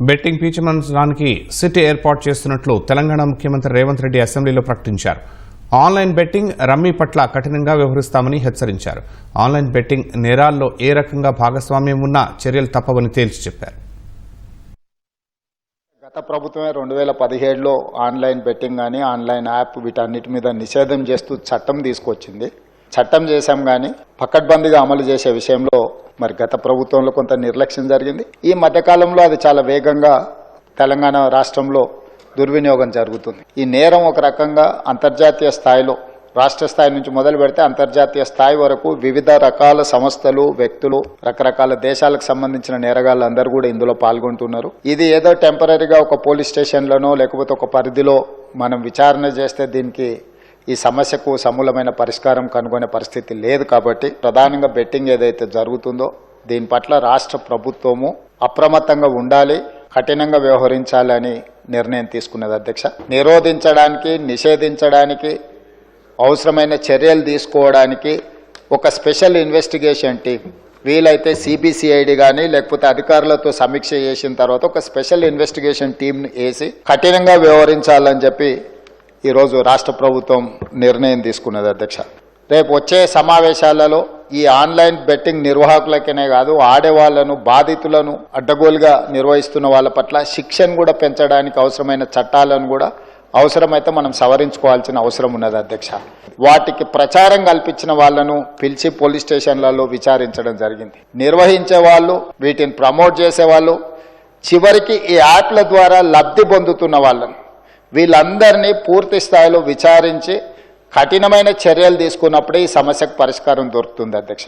Betting పీచమంచడానికి city ఏర్పాటు చేస్తున్నట్లు తెలంగాణ ముఖ్యమంత్రి రేవంత్ రెడ్డి అసెంబ్లీలో ప్రకటించారు. ఆన్లైన్ బెట్టింగ్ రమ్మీ పట్ల కఠినంగా వ్యవహరిస్తామని హెచ్చరించారు. ఆన్లైన్ బెట్టింగ్ నేరాల్లో ఏ రకంగా భాగస్వామ్యం ఉన్నా చర్యలు తప్పవని తేల్చి చెప్పారు. గత ప్రభుత్వమే రెండు వేల పదిహేడులో ఆన్లైన్ బెట్టింగ్ కానీ ఆన్లైన్ యాప్ వీటన్నిటి మీద నిషేధం చేస్తూ చట్టం తీసుకొచ్చింది. చట్టం చేశాం కానీ పకడ్బందీగా అమలు చేసే విషయంలో మరి గత ప్రభుత్వంలో కొంత నిర్లక్ష్యం జరిగింది. ఈ మధ్యకాలంలో అది చాలా వేగంగా తెలంగాణ రాష్ట్రంలో దుర్వినియోగం జరుగుతుంది. ఈ నేరం ఒక రకంగా అంతర్జాతీయ స్థాయిలో రాష్ట్ర స్థాయి నుంచి మొదలు పెడితే అంతర్జాతీయ స్థాయి వరకు వివిధ రకాల సంస్థలు వ్యక్తులు రకరకాల దేశాలకు సంబంధించిన నేరగాళ్ళు అందరూ కూడా ఇందులో పాల్గొంటున్నారు. ఇది ఏదో టెంపరీగా ఒక పోలీస్ స్టేషన్లోనో లేకపోతే ఒక పరిధిలో మనం విచారణ చేస్తే దీనికి ఈ సమస్యకు సమూలమైన పరిష్కారం కనుగొనే పరిస్థితి లేదు కాబట్టి ప్రధానంగా బెట్టింగ్ ఏదైతే జరుగుతుందో దీని పట్ల రాష్ట్ర ప్రభుత్వము అప్రమత్తంగా ఉండాలి కఠినంగా వ్యవహరించాలని నిర్ణయం తీసుకున్నది అధ్యక్ష. నిరోధించడానికి నిషేధించడానికి అవసరమైన చర్యలు తీసుకోవడానికి ఒక స్పెషల్ ఇన్వెస్టిగేషన్ టీం వీలైతే సిబిసిఐడి కానీ లేకపోతే అధికారులతో సమీక్ష చేసిన తర్వాత ఒక స్పెషల్ ఇన్వెస్టిగేషన్ టీంని వేసి కఠినంగా వ్యవహరించాలని చెప్పి ఈరోజు రాష్ట్ర ప్రభుత్వం నిర్ణయం తీసుకున్నది అధ్యక్ష. రేపు వచ్చే సమావేశాలలో ఈ ఆన్లైన్ బెట్టింగ్ నిర్వాహకులకనే కాదు ఆడేవాళ్ళను బాధితులను అడ్డగోలుగా నిర్వహిస్తున్న వాళ్ళ పట్ల శిక్షను కూడా పెంచడానికి అవసరమైన చట్టాలను కూడా అవసరమైతే మనం సవరించుకోవాల్సిన అవసరం ఉన్నది అధ్యక్ష. వాటికి ప్రచారం కల్పించిన వాళ్ళను పిలిచి పోలీస్ స్టేషన్లలో విచారించడం జరిగింది. నిర్వహించే వాళ్ళు వీటిని ప్రమోట్ చేసే వాళ్ళు చివరికి ఈ యాప్ల ద్వారా లబ్ధి పొందుతున్న వాళ్ళను వీళ్ళందరినీ పూర్తి స్థాయిలో విచారించి కఠినమైన చర్యలు తీసుకున్నప్పుడే ఈ సమస్యకు పరిష్కారం దొరుకుతుంది అధ్యక్ష.